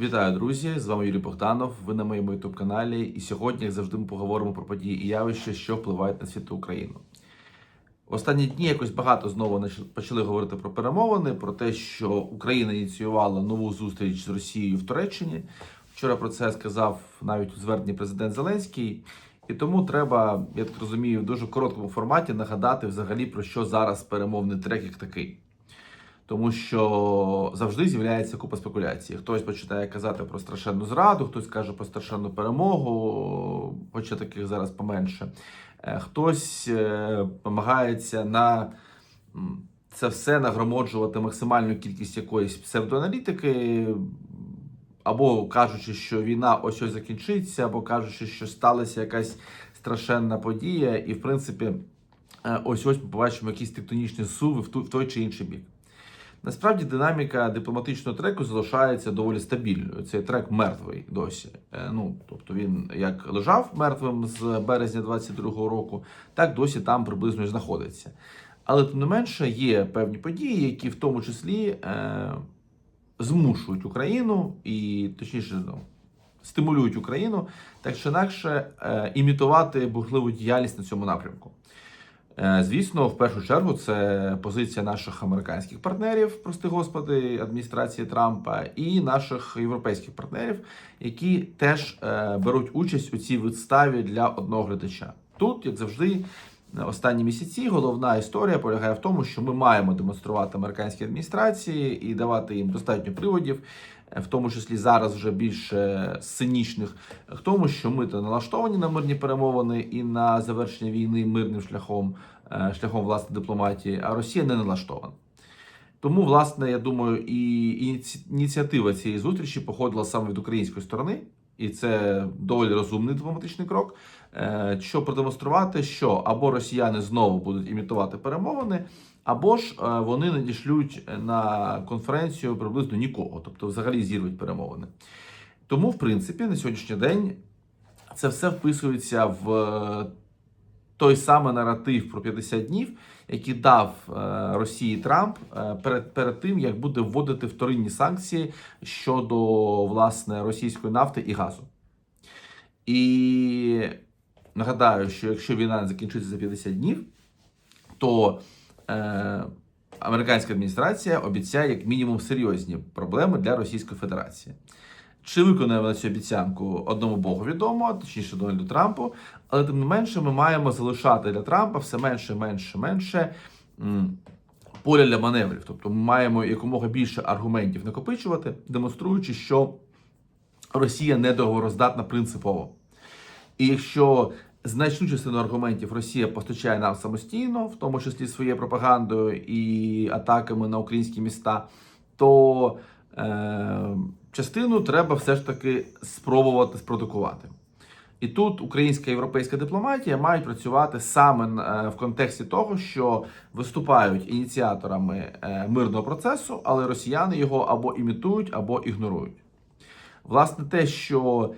Вітаю, друзі! З вами Юрій Богданов. Ви на моєму youtube каналі. І сьогодні, як завжди, ми поговоримо про події і явища, що впливають на світу Україну. Останні дні якось багато знову почали говорити про перемовини, про те, що Україна ініціювала нову зустріч з Росією в Туреччині. Вчора про це сказав навіть у зверненні президент Зеленський. І тому треба, я так розумію, в дуже короткому форматі нагадати взагалі про що зараз перемовний трек як такий. Тому що завжди з'являється купа спекуляцій. Хтось починає казати про страшенну зраду, хтось каже про страшенну перемогу, хоча таких зараз поменше. Е, Хтось е, намагається на це все нагромоджувати максимальну кількість якоїсь псевдоаналітики, або кажучи, що війна ось ось закінчиться, або кажучи, що сталася якась страшенна подія, і в принципі, е, ось ось ми побачимо якісь тектонічні суви в той чи інший бік. Насправді динаміка дипломатичного треку залишається доволі стабільною. Цей трек мертвий досі. Е, Ну тобто він як лежав мертвим з березня 22-го року, так досі там приблизно і знаходиться. Але тим не менше є певні події, які в тому числі е, змушують Україну і точніше ну, стимулюють Україну так чи інакше е, імітувати бурхливу діяльність на цьому напрямку. Е, Звісно, в першу чергу це позиція наших американських партнерів, прости господи, адміністрації Трампа, і наших європейських партнерів, які теж е, беруть участь у цій виставі для одного глядача. Тут, як завжди, останні місяці головна історія полягає в тому, що ми маємо демонструвати американській адміністрації і давати їм достатньо приводів, в тому числі зараз вже більш е, сценічних, в тому, що ми то налаштовані на мирні перемовини і на завершення війни мирним шляхом, е, шляхом власне дипломатії, а Росія не налаштована. Тому, власне, я думаю, і ініціатива цієї зустрічі походила саме від української сторони, і це доволі розумний дипломатичний крок, е, щоб продемонструвати, що або росіяни знову будуть імітувати перемовини, або ж е, вони надішлють на конференцію приблизно нікого, тобто взагалі зірвуть перемовини. Тому, в принципі, на сьогоднішній день це все вписується в е, той самий наратив про 50 днів, який дав е, Росії Трамп перед, перед тим, як буде вводити вторинні санкції щодо власне російської нафти і газу. І нагадаю, що якщо війна закінчиться за 50 днів, то американська адміністрація обіцяє як мінімум серйозні проблеми для Російської Федерації. Чи виконає вона цю обіцянку одному Богу відомо, точніше Дональду Трампу, але тим не менше ми маємо залишати для Трампа все менше, менше, менше поля для маневрів. Тобто ми маємо якомога більше аргументів накопичувати, демонструючи, що Росія недоговороздатна принципово. І якщо значну частину аргументів Росія постачає нам самостійно, в тому числі своєю пропагандою і атаками на українські міста, то е, частину треба все ж таки спробувати спродукувати. І тут українська і європейська дипломатія мають працювати саме е, в контексті того, що виступають ініціаторами е, мирного процесу, але росіяни його або імітують, або ігнорують. Власне, те, що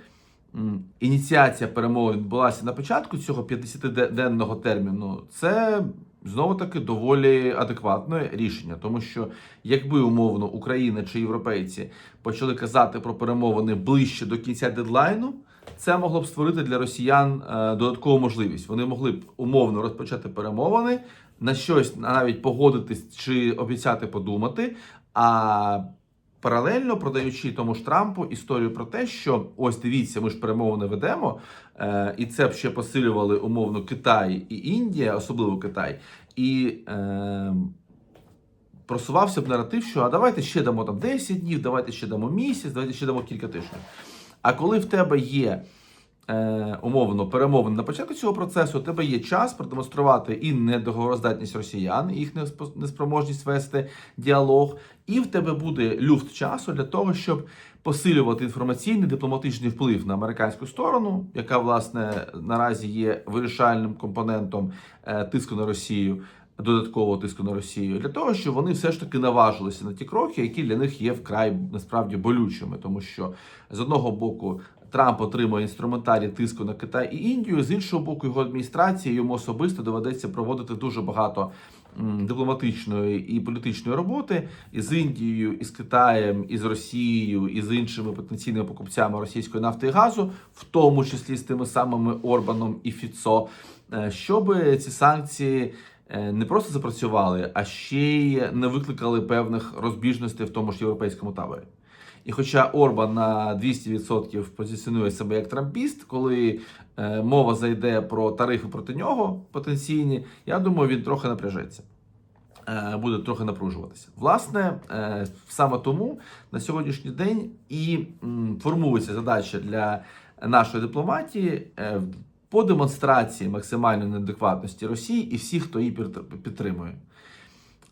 ініціація перемовин відбулася на початку цього 50-денного терміну, це знову таки доволі адекватне рішення, тому що якби умовно Україна чи європейці почали казати про перемовини ближче до кінця дедлайну. Це могло б створити для росіян е, додаткову можливість. Вони могли б умовно розпочати перемовини, на щось навіть погодитись чи обіцяти подумати. А паралельно продаючи тому ж Трампу історію про те, що ось дивіться, ми ж перемовини ведемо, е, і це б ще посилювали умовно Китай і Індія, особливо Китай, і е, просувався б наратив, що а давайте ще дамо там 10 днів, давайте ще дамо місяць, давайте ще дамо кілька тижнів. А коли в тебе є е, умовно перемовини на початку цього процесу, у тебе є час продемонструвати і недоговороздатність росіян, і їх неспроможність вести діалог, і в тебе буде люфт часу для того, щоб посилювати інформаційний дипломатичний вплив на американську сторону, яка власне наразі є вирішальним компонентом е, тиску на Росію. Додаткового тиску на Росію для того, щоб вони все ж таки наважилися на ті кроки, які для них є вкрай насправді болючими, тому що з одного боку Трамп отримує інструментарій тиску на Китай і Індію, з іншого боку, його адміністрації йому особисто доведеться проводити дуже багато дипломатичної і політичної роботи з Індією, і з Китаєм, і з Росією, і з іншими потенційними покупцями російської нафти і газу, в тому числі з тими самими Орбаном і Фіцо, е, щоб ці санкції е, не просто запрацювали, а ще й не викликали певних розбіжностей в тому ж європейському таборі. І хоча Орбан на 200% позиціонує себе як трампіст, коли е, мова зайде про тарифи проти нього потенційні, я думаю, він трохи напряжеться. Е, Буде трохи напружуватися. Власне, е, саме тому на сьогоднішній день і м, формується задача для нашої дипломатії е, по демонстрації максимальної неадекватності Росії і всіх, хто її під- підтримує.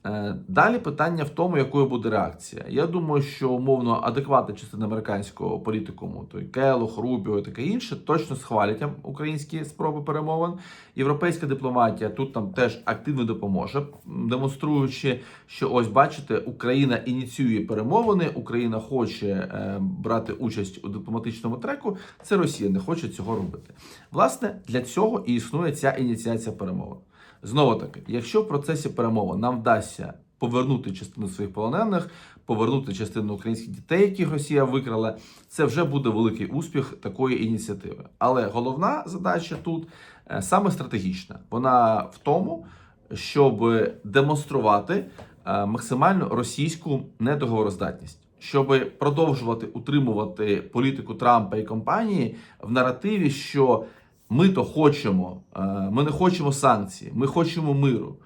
Е, Далі питання в тому, якою буде реакція. Я думаю, що умовно адекватна частина американського політикуму, той Келох, Рубіо і таке інше, точно схвалять українські спроби перемовин. Європейська дипломатія тут нам теж активно допоможе, демонструючи, що ось бачите, Україна ініціює перемовини, Україна хоче е, брати участь у дипломатичному треку. Це Росія не хоче цього робити. Власне, для цього і існує ця ініціація перемовин. Знову таки, якщо в процесі перемовин нам вдасться повернути частину своїх полонених, повернути частину українських дітей, яких Росія викрала, це вже буде великий успіх такої ініціативи. Але головна задача тут е, саме стратегічна. Вона в тому, щоб демонструвати е, максимально російську недоговороздатність. Щоб продовжувати утримувати політику Трампа і компанії в наративі, що ми то хочемо, е, ми не хочемо санкцій, ми хочемо миру.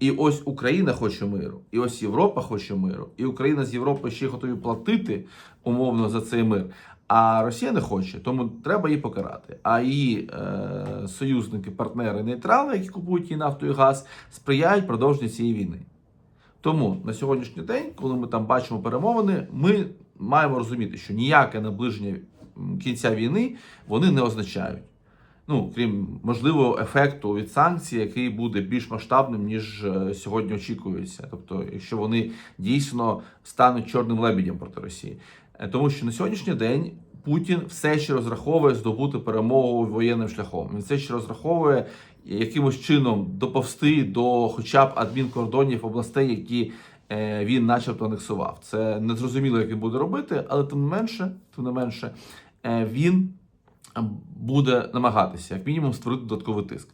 І ось Україна хоче миру, і ось Європа хоче миру, і Україна з Європою ще готові платити умовно за цей мир. А Росія не хоче, тому треба її покарати. А її е, союзники, партнери, нейтрали, які купують її нафту і газ, сприяють продовженню цієї війни. Тому на сьогоднішній день, коли ми там бачимо перемовини, ми маємо розуміти, що ніяке наближення кінця війни вони не означають. Ну, крім можливого ефекту від санкцій, який буде більш масштабним, ніж е, сьогодні очікується. Тобто, якщо вони дійсно стануть чорним лебедем проти Росії. Е, Тому що на сьогоднішній день Путін все ще розраховує здобути перемогу воєнним шляхом. Він все ще розраховує якимось чином доповсти до хоча б адмінкордонів областей, які е, він начебто анексував. Це не зрозуміло, як він буде робити, але тим не менше, тим не менше, е, він буде намагатися, як мінімум, створити додатковий тиск.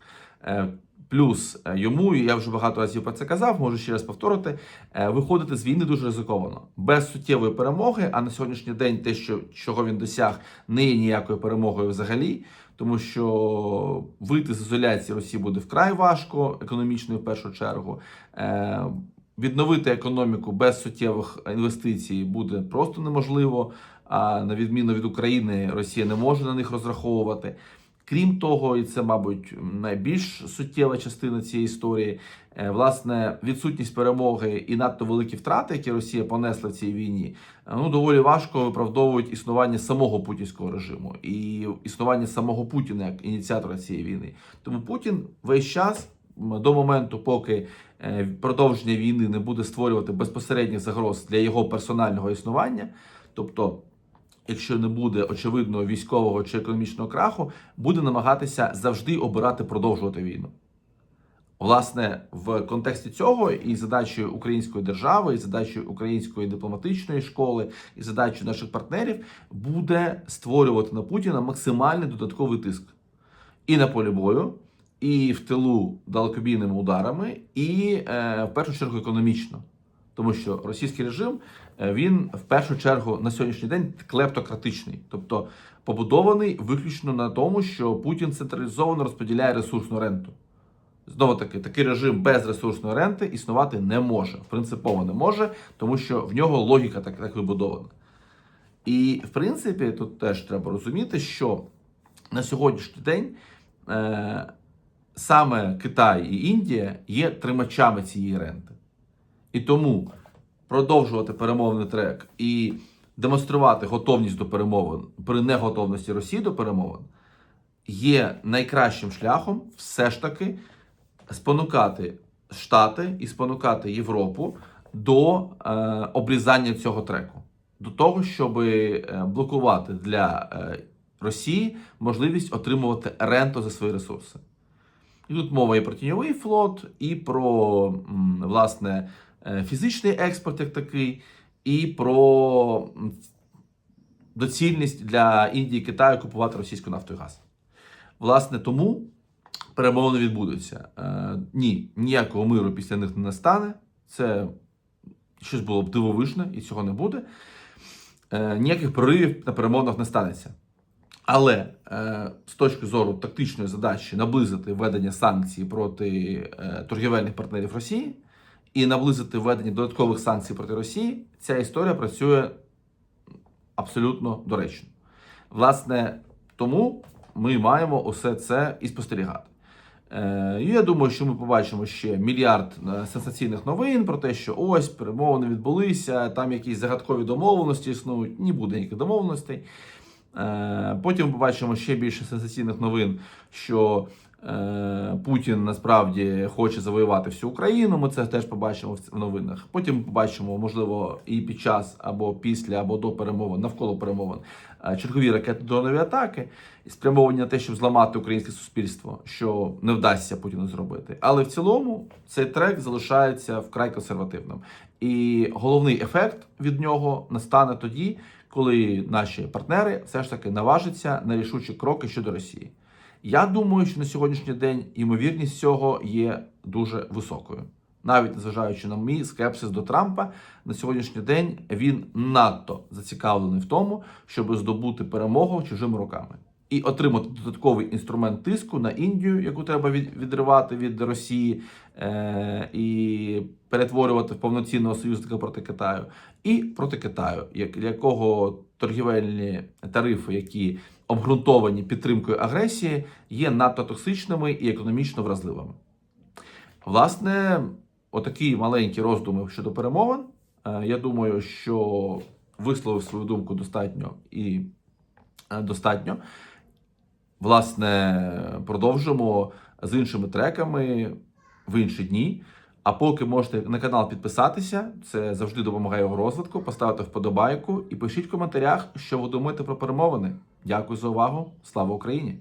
Е, Плюс е, йому, я вже багато разів про це казав, можу ще раз повторити, е, виходити з війни дуже ризиковано. Без суттєвої перемоги, а на сьогоднішній день те, що, чого він досяг, не є ніякою перемогою взагалі, тому що вийти з ізоляції Росії буде вкрай важко, економічною в першу чергу. Відновити економіку без суттєвих інвестицій буде просто неможливо. А на відміну від України, Росія не може на них розраховувати. Крім того, і це, мабуть, найбільш суттєва частина цієї історії. е, Власне, відсутність перемоги і надто великі втрати, які Росія понесла в цій війні, е, ну доволі важко виправдовують існування самого путінського режиму і існування самого Путіна як ініціатора цієї війни. Тому Путін весь час до моменту, поки е, продовження війни не буде створювати безпосередніх загроз для його персонального існування, тобто якщо не буде очевидного військового чи економічного краху, буде намагатися завжди обирати продовжувати війну. Власне, в контексті цього і задачею української держави, і задачею української дипломатичної школи, і задачею наших партнерів буде створювати на Путіна максимальний додатковий тиск і на полі бою, і в тилу далекобійними ударами, і е, в першу чергу економічно. Тому що російський режим е, він в першу чергу на сьогоднішній день клептократичний, тобто побудований виключно на тому, що Путін централізовано розподіляє ресурсну ренту. Знову таки, такий режим без ресурсної ренти існувати не може. Принципово не може, тому що в нього логіка так, так вибудована. І в принципі, тут теж треба розуміти, що на сьогоднішній день е, саме Китай і Індія є тримачами цієї ренти. І тому продовжувати перемовний трек і демонструвати готовність до перемовин при неготовності Росії до перемовин є найкращим шляхом все ж таки спонукати Штати і спонукати Європу до е, обрізання цього треку, до того, щоб е, блокувати для е, Росії можливість отримувати ренту за свої ресурси. І тут мова і про тіньовий флот, і про власне фізичний експорт як такий, і про доцільність для Індії і Китаю купувати російську нафту і газ. Власне, тому перемовини відбудуться. Е, ні, ніякого миру після них не настане. Це щось було б дивовижне, і цього не буде. Е, ніяких проривів на перемовинах не станеться. Але е, з точки зору тактичної задачі наблизити введення санкцій проти е, торгівельних партнерів Росії і наблизити введення додаткових санкцій проти Росії, ця історія працює абсолютно доречно. Власне, тому ми маємо усе це і спостерігати. Е, я думаю, що ми побачимо ще мільярд е, сенсаційних новин про те, що ось перемовини відбулися, там якісь загадкові домовленості існують. Ні буде ніяких домовленостей. Е, Потім побачимо ще більше сенсаційних новин, що Путін насправді хоче завоювати всю Україну. Ми це теж побачимо в новинах. Потім побачимо, можливо, і під час або після, або до перемовин, навколо перемовин, е, чергові ракетно-дронові атаки, спрямовані на те, щоб зламати українське суспільство, що не вдасться Путіну зробити. Але в цілому цей трек залишається вкрай консервативним. І головний ефект від нього настане тоді, коли наші партнери все ж таки наважаться на рішучі кроки щодо Росії. Я думаю, що на сьогоднішній день ймовірність цього є дуже високою. Навіть незважаючи на мій скепсис до Трампа, на сьогоднішній день він надто зацікавлений в тому, щоб здобути перемогу чужими руками і отримати додатковий інструмент тиску на Індію, яку треба від- відривати від Росії е- і перетворювати в повноцінного союзника проти Китаю, і проти Китаю, як якого торгівельні тарифи, які обґрунтовані підтримкою агресії, є надто токсичними і економічно вразливими. Власне, отакі маленькі роздуми щодо перемовин. Е, Я думаю, що висловив свою думку достатньо і е, достатньо. Власне, продовжимо з іншими треками в інші дні. А поки можете на канал підписатися, це завжди допомагає його розвитку, поставити вподобайку і пишіть в коментарях, що ви думаєте про перемовини. Дякую за увагу. Слава Україні!